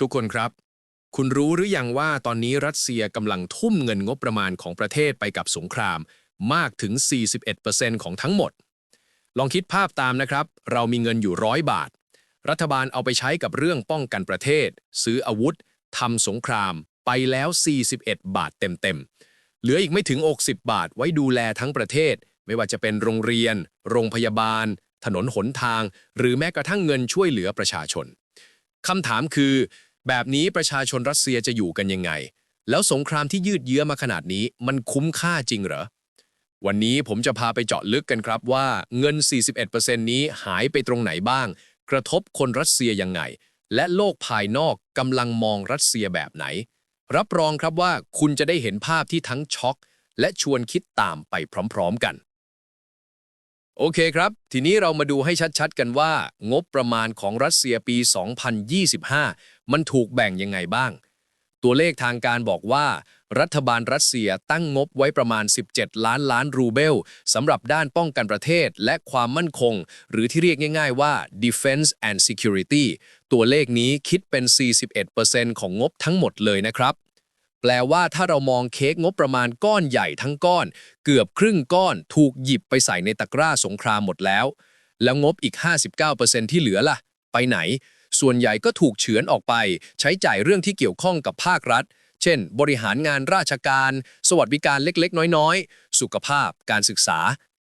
ทุกคนครับ คุณรู้หรือยังว่าตอนนี้รัสเซียกำลังทุ่มเงินงบประมาณของประเทศไปกับสงคราม มากถึง 41%ของทั้งหมด ลองคิดภาพตามนะครับ เรามีเงินอยู่ร้อยบาท รัฐบาลเอาไปใช้กับเรื่องป้องกันประเทศ ซื้ออาวุธทำสงคราม ไปแล้ว 41 บาทเต็มๆ เหลืออีกไม่ถึง 60 บาทไว้ดูแลทั้งประเทศ ไม่ว่าจะเป็นโรงเรียน โรงพยาบาล ถนนหนทาง หรือแม้กระทั่งเงินช่วยเหลือประชาชนคำถามคือ แบบนี้ประชาชนรัสเซียจะอยู่กันยังไง แล้วสงครามที่ยืดเยื้อมาขนาดนี้มันคุ้มค่าจริงเหรอ วันนี้ผมจะพาไปเจาะลึกกันครับว่าเงิน 41%นี้หายไปตรงไหนบ้าง กระทบคนรัสเซียยังไง และโลกภายนอกกำลังมองรัสเซียแบบไหน รับรองครับว่าคุณจะได้เห็นภาพที่ทั้งช็อกและชวนคิดตามไปพร้อมๆกัน โอเคครับ ทีนี้เรามาดูให้ชัดๆกันว่า งบประมาณของรัสเซียปี 2025 มันถูกแบ่งยังไงบ้าง ตัวเลขทางการบอกว่า รัฐบาลรัสเซียตั้งงบไว้ประมาณ 17 ล้านล้านรูเบลสำหรับด้านป้องกันประเทศและความมั่นคง หรือที่เรียกง่ายๆว่า defense and security ตัวเลขนี้คิดเป็น 41%ของงบทั้งหมดเลยนะครับแปลว่าถ้าเรามองเค้กงบประมาณก้อนใหญ่ทั้งก้อน เกือบครึ่งก้อนถูกหยิบไปใส่ในตะกร้าสงครามหมดแล้ว แล้วงบอีก 59%ที่เหลือล่ะ ไปไหน ส่วนใหญ่ก็ถูกเฉือนออกไป ใช้จ่ายเรื่องที่เกี่ยวข้องกับภาครัฐ เช่น บริหารงานราชการ สวัสดิการเล็กๆ น้อยๆ สุขภาพ การศึกษา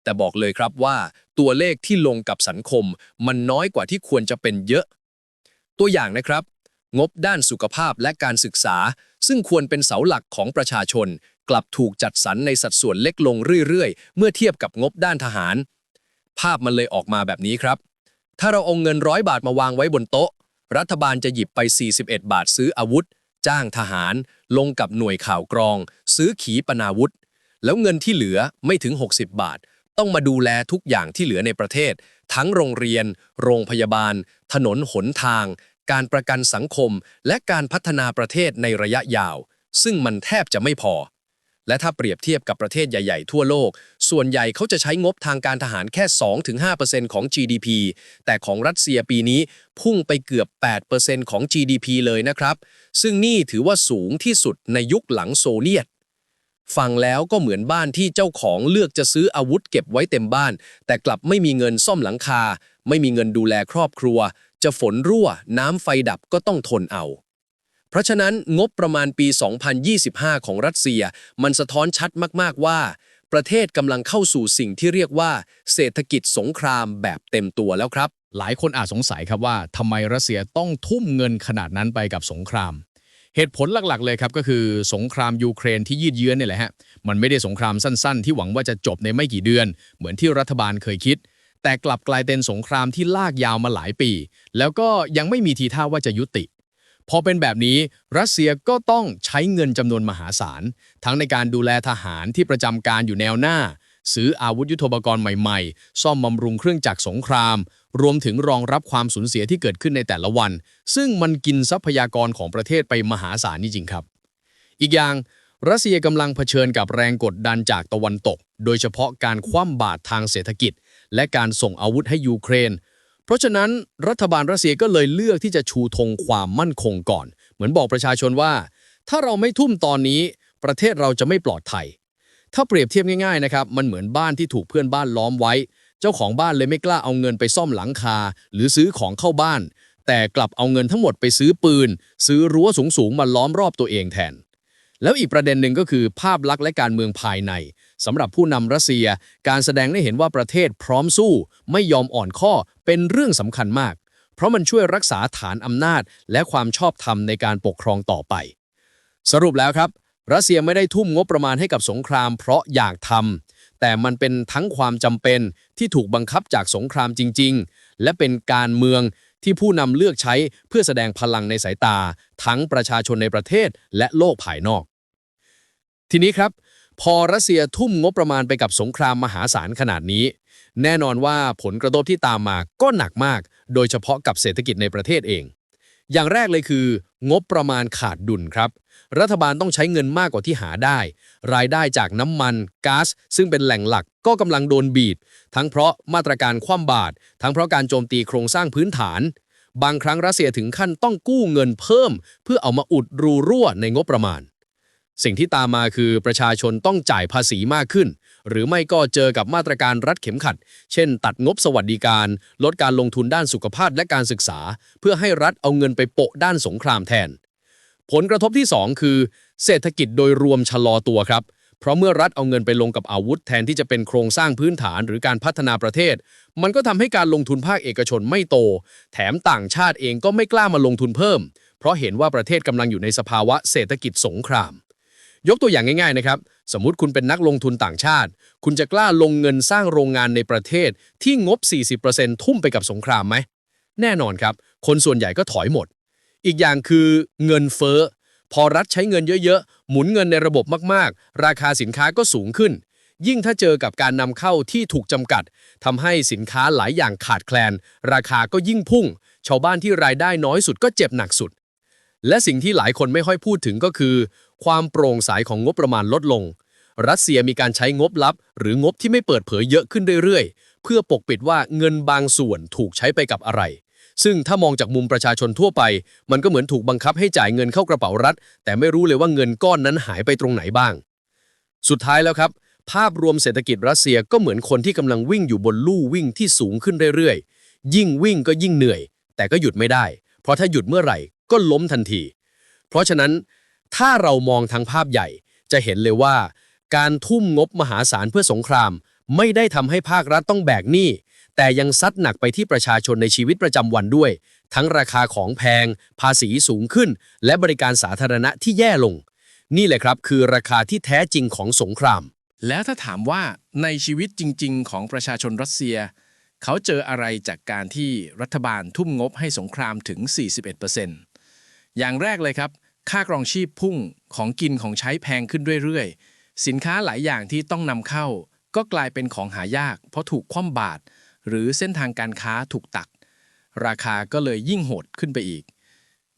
แต่บอกเลยครับว่า ตัวเลขที่ลงกับสังคม มันน้อยกว่าที่ควรจะเป็นเยอะ ตัวอย่างนะครับ งบด้านสุขภาพและการศึกษา ซึ่งควรเป็นเสาหลักของประชาชน กลับถูกจัดสรรในสัดส่วนเล็กลงเรื่อยๆ เมื่อเทียบกับงบด้านทหาร ภาพมันเลยออกมาแบบนี้ครับ ถ้าเราเอาเงินร้อยบาทมาวางไว้บนโต๊ะ รัฐบาลจะหยิบไป 41 บาทซื้ออาวุธ จ้างทหาร ลงกับหน่วยข่าวกรอง ซื้อขีปนาวุธ แล้วเงินที่เหลือไม่ถึง 60 บาท ต้องมาดูแลทุกอย่างที่เหลือในประเทศ ทั้งโรงเรียน โรงพยาบาล ถนนหนทาง การประกันสังคม และการพัฒนาประเทศในระยะยาว ซึ่งมันแทบจะไม่พอ และถ้าเปรียบเทียบกับประเทศใหญ่ๆ ทั่วโลก ส่วนใหญ่เขาจะใช้งบทางการทหารแค่ 2-5%ของ GDP แต่ของรัสเซียปีนี้พุ่งไปเกือบ 8%ของ GDP เลยนะครับ ซึ่งนี่ถือว่าสูงที่สุดในยุคหลังโซเวียตฟังแล้วก็เหมือนบ้านที่เจ้าของเลือกจะซื้ออาวุธเก็บไว้เต็มบ้าน แต่กลับไม่มีเงินซ่อมหลังคา ไม่มีเงินดูแลครอบครัว จะฝนรั่ว น้ำไฟดับก็ต้องทนเอา เพราะฉะนั้นงบประมาณปี 2025 ของรัสเซีย มันสะท้อนชัดมาก ๆ ว่า ประเทศกำลังเข้าสู่สิ่งที่เรียกว่า เศรษฐกิจสงครามแบบเต็มตัวแล้วครับ หลายคนอาจสงสัยครับว่าทำไมรัสเซียต้องทุ่มเงินขนาดนั้นไปกับสงคราม เหตุผลหลักๆ เลยครับก็คือสงครามยูเครนที่ยืดเยื้อเนี่ยแหละฮะมันไม่ได้สงครามสั้นๆ ที่หวังว่าจะจบในไม่กี่เดือน เหมือนที่รัฐบาลเคยคิดแต่กลับกลายเป็นสงครามที่ลากยาวมาหลายปี แล้วก็ยังไม่มีทีท่าว่าจะยุติ พอเป็นแบบนี้รัสเซียก็ต้องใช้เงินจำนวนมหาศาล ทั้งในการดูแลทหารที่ประจำการอยู่แนวหน้า ซื้ออาวุธยุทโธปกรณ์ใหม่ๆ ซ่อมบำรุงเครื่องจักรสงคราม รวมถึงรองรับความสูญเสียที่เกิดขึ้นในแต่ละวัน ซึ่งมันกินทรัพยากรของประเทศไปมหาศาลนี่จริงครับ อีกอย่างรัสเซียกำลังเผชิญกับแรงกดดันจากตะวันตก โดยเฉพาะการคว่ำบาตรทางเศรษฐกิจ และการส่งอาวุธให้ยูเครน เพราะฉะนั้นรัฐบาลรัสเซียก็เลยเลือกที่จะชูธงความมั่นคงก่อน เหมือนบอกประชาชนว่า ถ้าเราไม่ทุ่มตอนนี้ประเทศเราจะไม่ปลอดภัย ถ้าเปรียบเทียบง่ายๆนะครับ มันเหมือนบ้านที่ถูกเพื่อนบ้านล้อมไว้ เจ้าของบ้านเลยไม่กล้าเอาเงินไปซ่อมหลังคา หรือซื้อของเข้าบ้าน แต่กลับเอาเงินทั้งหมดไปซื้อปืน ซื้อรั้วสูงๆมาล้อมรอบตัวเองแทน แล้วอีกประเด็นหนึ่งก็คือภาพลักษณ์และการเมืองภายใน สำหรับผู้นำรัสเซีย การแสดงให้เห็นว่าประเทศพร้อมสู้ ไม่ยอมอ่อนข้อเป็นเรื่องสำคัญมาก เพราะมันช่วยรักษาฐานอำนาจ และความชอบธรรมในการปกครองต่อไป สรุปแล้วครับ รัสเซียไม่ได้ทุ่มงบประมาณให้กับสงคราม เพราะอยากทำแต่มันเป็นทั้งความจำเป็นที่ถูกบังคับจากสงครามจริง ๆ และเป็นการเมืองที่ผู้นำเลือกใช้เพื่อแสดงพลังในสายตา ทั้งประชาชนในประเทศและโลกภายนอก ทีนี้ครับ พอรัสเซียทุ่มงบประมาณไปกับสงครามมหาศาลขนาดนี้ แน่นอนว่าผลกระทบที่ตามมาก็หนักมาก โดยเฉพาะกับเศรษฐกิจในประเทศเอง อย่างแรกเลยคือ งบประมาณขาดดุลครับ รัฐบาลต้องใช้เงินมากกว่าที่หาได้ รายได้จากน้ำมันก๊าซซึ่งเป็นแหล่งหลักก็กำลังโดนบีบทั้งเพราะมาตรการคว่ำบาตรทั้งเพราะการโจมตีโครงสร้างพื้นฐาน บางครั้งรัสเซียถึงขั้นต้องกู้เงินเพิ่ม เพื่อเอามาอุดรูรั่วในงบประมาณ สิ่งที่ตามมาคือประชาชนต้องจ่ายภาษีมากขึ้น หรือไม่ก็เจอกับมาตรการรัดเข็มขัด เช่น ตัดงบสวัสดิการ ลดการลงทุนด้านสุขภาพและการศึกษา เพื่อให้รัฐเอาเงินไปโปะด้านสงครามแทน ผลกระทบที่ 2 คือ เศรษฐกิจโดยรวมชะลอตัวครับ เพราะเมื่อรัฐเอาเงินไปลงกับอาวุธแทนที่จะเป็นโครงสร้างพื้นฐานหรือการพัฒนาประเทศ มันก็ทำให้การลงทุนภาคเอกชนไม่โต แถมต่างชาติเองก็ไม่กล้ามาลงทุนเพิ่ม เพราะเห็นว่าประเทศกำลังอยู่ในสภาวะเศรษฐกิจสงคราม ยกตัวอย่างง่ายๆนะครับ สมมุติคุณเป็นนักลงทุนต่างชาติ คุณจะกล้าลงเงินสร้างโรงงานในประเทศที่งบ 40%ทุ่มไปกับสงครามไหม แน่นอนครับ คนส่วนใหญ่ก็ถอยหมด อีกอย่างคือเงินเฟ้อ พอรัฐใช้เงินเยอะๆ หมุนเงินในระบบมากๆ ราคาสินค้าก็สูงขึ้น ยิ่งถ้าเจอกับการนำเข้าที่ถูกจำกัดทำให้สินค้าหลายอย่างขาดแคลน ราคาก็ยิ่งพุ่ง ชาวบ้านที่รายได้น้อยสุดก็เจ็บหนักสุด และสิ่งที่หลายคนไม่ค่อยพูดถึงก็คือ ความโปร่งใสของงบประมาณลดลง รัสเซียมีการใช้งบลับ หรืองบที่ไม่เปิดเผยเยอะขึ้นเรื่อยๆ เพื่อปกปิดว่าเงินบางส่วนถูกใช้ไปกับอะไร ซึ่งถ้ามองจากมุมประชาชนทั่วไป มันก็เหมือนถูกบังคับให้จ่ายเงินเข้ากระเป๋ารัฐ แต่ไม่รู้เลยว่าเงินก้อนนั้นหายไปตรงไหนบ้าง สุดท้ายแล้วครับ ภาพรวมเศรษฐกิจรัสเซียก็เหมือนคนที่กำลังวิ่งอยู่บนลู่วิ่งที่สูงขึ้นเรื่อยๆ ยิ่งวิ่งก็ยิ่งเหนื่อย แต่ก็หยุดไม่ได้ เพราะถ้าหยุดเมื่อไหร่ ก็ล้มทันที เพราะฉะนั้นถ้าเรามองทางภาพใหญ่จะเห็นเลยว่า การทุ่มงบมหาศาลเพื่อสงคราม ไม่ได้ทำให้ภาครัฐต้องแบกหนี้แต่ยังซัดหนักไปที่ประชาชนในชีวิตประจำวันด้วย ทั้งราคาของแพง ภาษีสูงขึ้น และบริการสาธารณะที่แย่ลง นี่แหละครับคือราคาที่แท้จริงของสงคราม แล้วถ้าถามว่าในชีวิตจริง ๆ ของประชาชนรัสเซีย เขาเจออะไรจากการที่รัฐบาลทุ่มงบให้สงครามถึง 41% อย่างแรกเลยครับ ค่าครองชีพพุ่งของกินของใช้แพงขึ้นเรื่อยๆ สินค้าหลายอย่างที่ต้องนำเข้า ก็กลายเป็นของหายาก เพราะถูกคว่ำบาตรหรือเส้นทางการค้าถูกตัดราคาก็เลยยิ่งโหดขึ้นไปอีก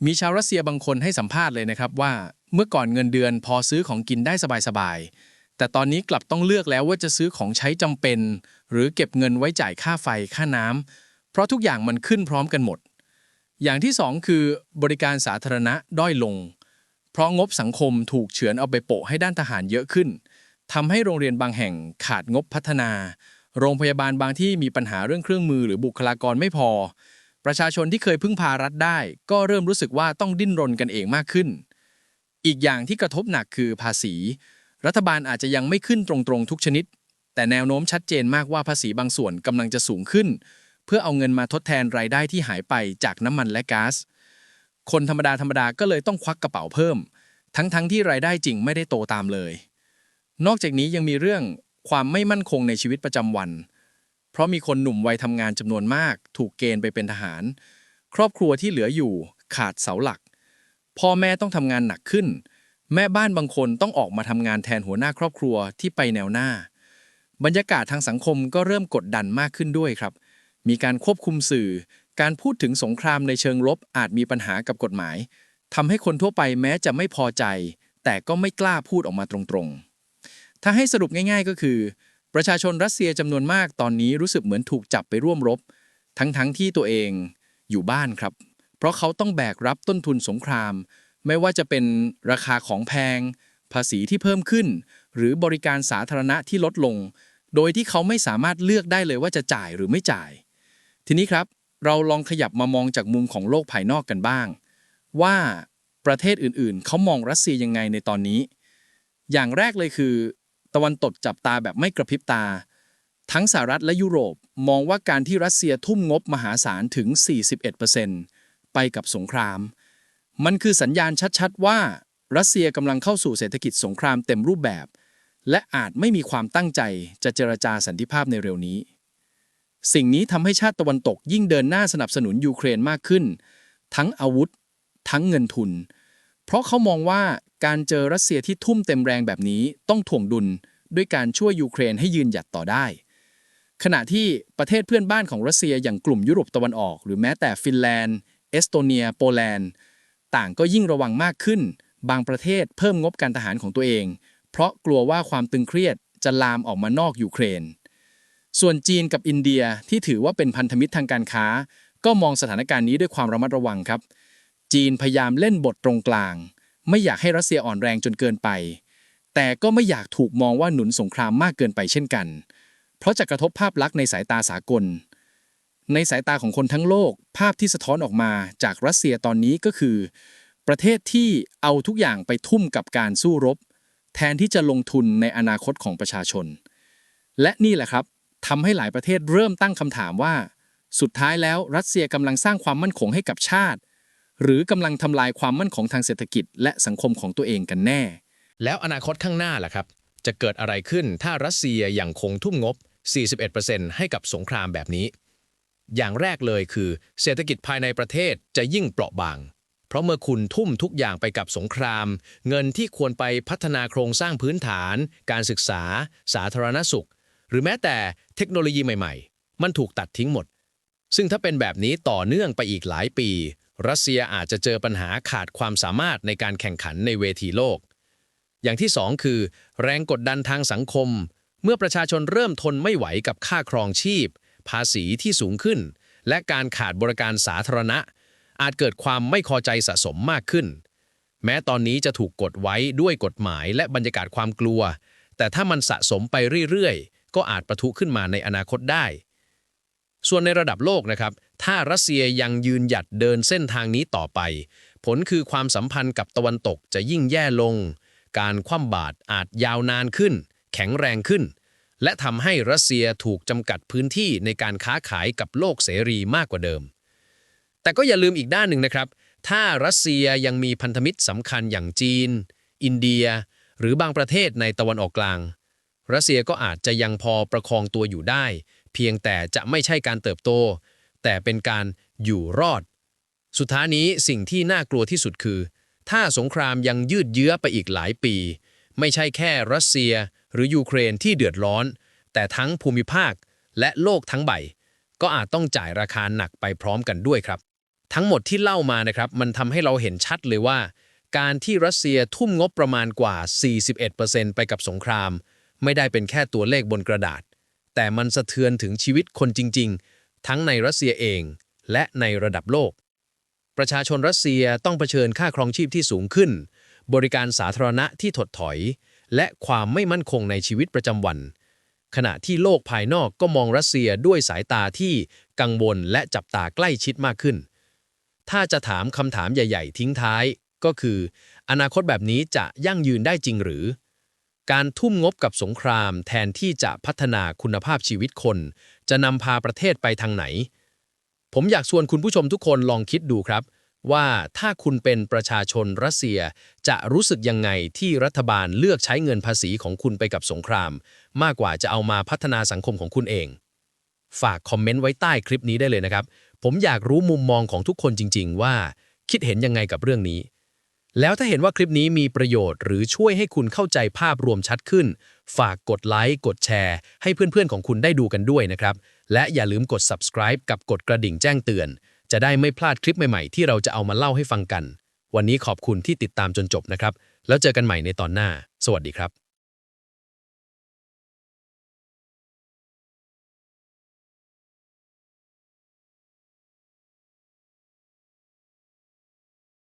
มีชาวรัสเซียบางคนให้สัมภาษณ์เลยนะครับว่า เมื่อก่อนเงินเดือนพอซื้อของกินได้สบายๆ แต่ตอนนี้กลับต้องเลือกแล้วว่าจะซื้อของใช้จำเป็น หรือเก็บเงินไว้จ่ายค่าไฟค่าน้ำเพราะทุกอย่างมันขึ้นพร้อมกันหมด อย่างที่สองคือบริการสาธารณะด้อยลง เพราะงบสังคมถูกเฉือนเอาไปโปะให้ด้านทหารเยอะขึ้นทำให้โรงเรียนบางแห่งขาดงบพัฒนา โรงพยาบาลบางที่มีปัญหาเรื่องเครื่องมือหรือบุคลากรไม่พอ ประชาชนที่เคยพึ่งพารัฐได้ ก็เริ่มรู้สึกว่าต้องดิ้นรนกันเองมากขึ้น อีกอย่างที่กระทบหนักคือภาษี รัฐบาลอาจจะยังไม่ขึ้นตรงๆทุกชนิด แต่แนวโน้มชัดเจนมากว่าภาษีบางส่วนกำลังจะสูงขึ้น เพื่อเอาเงินมาทดแทนรายได้ที่หายไปจากน้ำมันและก๊าซคนธรรมดาธรรมดาก็เลยต้องควักกระเป๋าเพิ่ม ทั้งๆทที่รายได้จริงไม่ได้โตตามเลย นอกจากนี้ยังมีเรื่องความไม่มั่นคงในชีวิตประจำวัน เพราะมีคนหนุ่มวัยทำงานจำนวนมาก ถูกเกณฑ์ไปเป็นทหาร ครอบครัวที่เหลืออยู่ขาดเสาหลัก พ่อแม่ต้องทำงานหนักขึ้น แม่บ้านบางคนต้องออกมาทำงานแทนหัวหน้าครอบครัวที่ไปแนวหน้า บรรยากาศทางสังคมก็เริ่มกดดันมากขึ้นด้วยครับ มีการควบคุมสื่อ การพูดถึงสงครามในเชิงลบอาจมีปัญหากับกฎหมายทำให้คนทั่วไปแม้จะไม่พอใจ แต่ก็ไม่กล้าพูดออกมาตรงๆ ถ้าให้สรุปง่ายๆก็คือ ประชาชนรัสเซียจำนวนมากตอนนี้รู้สึกเหมือนถูกจับไปร่วมรบ ทั้งๆที่ตัวเองอยู่บ้านครับ เพราะเขาต้องแบกรับต้นทุนสงคราม ไม่ว่าจะเป็นราคาของแพง ภาษีที่เพิ่มขึ้น หรือบริการสาธารณะที่ลดลง โดยที่เขาไม่สามารถเลือกได้เลยว่าจะจ่ายหรือไม่จ่าย ทีนี้ครับเราลองขยับมามองจากมุมของโลกภายนอกกันบ้าง ว่าประเทศอื่นๆ เขามองรัสเซียยังไงในตอนนี้ อย่างแรกเลยคือ ตะวันตกจับตาแบบไม่กระพริบตา ทั้งสหรัฐและยุโรปมองว่าการที่รัสเซียทุ่มงบมหาศาลถึง 41%ไปกับสงคราม มันคือสัญญาณชัดๆ ว่ารัสเซียกำลังเข้าสู่เศรษฐกิจสงครามเต็มรูปแบบ และอาจไม่มีความตั้งใจจะเจรจาสันติภาพในเร็วนี้ สิ่งนี้ทำให้ชาติตะวันตกยิ่งเดินหน้าสนับสนุนยูเครนมากขึ้น ทั้งอาวุธ ทั้งเงินทุน เพราะเขามองว่าการเจอรัสเซียที่ทุ่มเต็มแรงแบบนี้ต้องถ่วงดุลด้วยการช่วยยูเครนให้ยืนหยัดต่อได้ ขณะที่ประเทศเพื่อนบ้านของรัสเซียอย่างกลุ่มยุโรปตะวันออก หรือแม้แต่ฟินแลนด์ เอสโตเนีย โปแลนด์ ต่างก็ยิ่งระวังมากขึ้น บางประเทศเพิ่มงบการทหารของตัวเอง เพราะกลัวว่าความตึงเครียดจะลามออกมานอกยูเครน ส่วนจีนกับอินเดียที่ถือว่าเป็นพันธมิตรทางการค้า ก็มองสถานการณ์นี้ด้วยความระมัดระวังครับ จีนพยายามเล่นบทตรงกลาง ไม่อยากให้รัสเซียอ่อนแรงจนเกินไป แต่ก็ไม่อยากถูกมองว่าหนุนสงครามมากเกินไปเช่นกัน เพราะจะกระทบภาพลักษณ์ในสายตาสากล ในสายตาของคนทั้งโลก ภาพที่สะท้อนออกมาจากรัสเซียตอนนี้ก็คือ ประเทศที่เอาทุกอย่างไปทุ่มกับการสู้รบ แทนที่จะลงทุนในอนาคตของประชาชน และนี่แหละครับ ทำให้หลายประเทศเริ่มตั้งคำถามว่า สุดท้ายแล้วรัสเซียกำลังสร้างความมั่นคงให้กับชาติ หรือกำลังทำลายความมั่นคงทางเศรษฐกิจ และสังคมของตัวเองกันแน่ แล้วอนาคตข้างหน้าล่ะครับ จะเกิดอะไรขึ้นถ้ารัสเซียยังคงทุ่มงบ 41%ให้กับสงครามแบบนี้ อย่างแรกเลยคือ เศรษฐกิจภายในประเทศจะยิ่งเปราะบางเพราะเมื่อคุณทุ่มทุกอย่างไปกับสงคราม เงินที่ควรไปพัฒนาโครงสร้างพื้นฐาน การศึกษา สาธารณสุข หรือแม้แต่เทคโนโลยีใหม่ๆ มันถูกตัดทิ้งหมด ซึ่งถ้าเป็นแบบนี้ต่อเนื่องไปอีกหลายปี รัสเซียอาจจะเจอปัญหาขาดความสามารถในการแข่งขันในเวทีโลก อย่างที่สองคือ แรงกดดันทางสังคม เมื่อประชาชนเริ่มทนไม่ไหวกับค่าครองชีพ ภาษีที่สูงขึ้น และการขาดบริการสาธารณะ อาจเกิดความไม่พอใจสะสมมากขึ้น แม้ตอนนี้จะถูกกดไว้ด้วยกฎหมายและบรรยากาศความกลัว แต่ถ้ามันสะสมไปเรื่อยๆ ก็อาจประทุขึ้นมาในอนาคตได้ ส่วนในระดับโลกนะครับ ถ้ารัสเซียยังยืนหยัดเดินเส้นทางนี้ต่อไป ผลคือความสัมพันธ์กับตะวันตกจะยิ่งแย่ลง การคว่ำบาตรอาจยาวนานขึ้น แข็งแรงขึ้น และทำให้รัสเซียถูกจำกัดพื้นที่ในการค้าขายกับโลกเสรีมากกว่าเดิม แต่ก็อย่าลืมอีกด้านหนึ่งนะครับ ถ้ารัสเซียยังมีพันธมิตรสำคัญอย่างจีน อินเดีย หรือบางประเทศในตะวันออกกลาง รัสเซียก็อาจจะยังพอประคองตัวอยู่ได้ เพียงแต่จะไม่ใช่การเติบโต แต่เป็นการอยู่รอด สุดท้ายนี้สิ่งที่น่ากลัวที่สุดคือ ถ้าสงครามยังยืดเยื้อไปอีกหลายปี ไม่ใช่แค่รัสเซียหรือยูเครนที่เดือดร้อน แต่ทั้งภูมิภาคและโลกทั้งใบ ก็อาจต้องจ่ายราคาหนักไปพร้อมกันด้วยครับ ทั้งหมดที่เล่ามานะครับ มันทำให้เราเห็นชัดเลยว่า การที่รัสเซียทุ่มงบประมาณกว่า 41%ไปกับสงคราม ไม่ได้เป็นแค่ตัวเลขบนกระดาษ แต่มันสะเทือนถึงชีวิตคนจริง ๆ ทั้งในรัสเซียเอง และในระดับโลก ประชาชนรัสเซียต้องเผชิญค่าครองชีพที่สูงขึ้น บริการสาธารณะที่ถดถอย และความไม่มั่นคงในชีวิตประจำวัน ขณะที่โลกภายนอกก็มองรัสเซียด้วยสายตาที่กังวลและจับตาใกล้ชิดมากขึ้น ถ้าจะถามคำถามใหญ่ ๆ ทิ้งท้ายก็คือ อนาคตแบบนี้จะยั่งยืนได้จริงหรือ การทุ่มงบกับสงครามแทนที่จะพัฒนาคุณภาพชีวิตคน จะนำพาประเทศไปทางไหน ผมอยากชวนคุณผู้ชมทุกคนลองคิดดูครับ ว่าถ้าคุณเป็นประชาชนรัสเซียจะรู้สึกยังไงที่รัฐบาลเลือกใช้เงินภาษีของคุณไปกับสงคราม มากกว่าจะเอามาพัฒนาสังคมของคุณเอง ฝากคอมเมนต์ไว้ใต้คลิปนี้ได้เลยนะครับ ผมอยากรู้มุมมองของทุกคนจริง ๆ ว่าคิดเห็นยังไงกับเรื่องนี้ แล้วถ้าเห็นว่าคลิปนี้มีประโยชน์หรือช่วยให้คุณเข้าใจภาพรวมชัดขึ้น ฝากกดไลค์กดแชร์ ให้เพื่อนๆของคุณได้ดูกันด้วยนะครับ และอย่าลืมกด subscribe กับกดกระดิ่งแจ้งเตือน จะได้ไม่พลาดคลิปใหม่ๆ ที่เราจะเอามาเล่าให้ฟังกัน วันนี้ขอบคุณที่ติดตามจนจบนะครับ แล้วเจอกันใหม่ในตอนหน้า สวัสดีครับ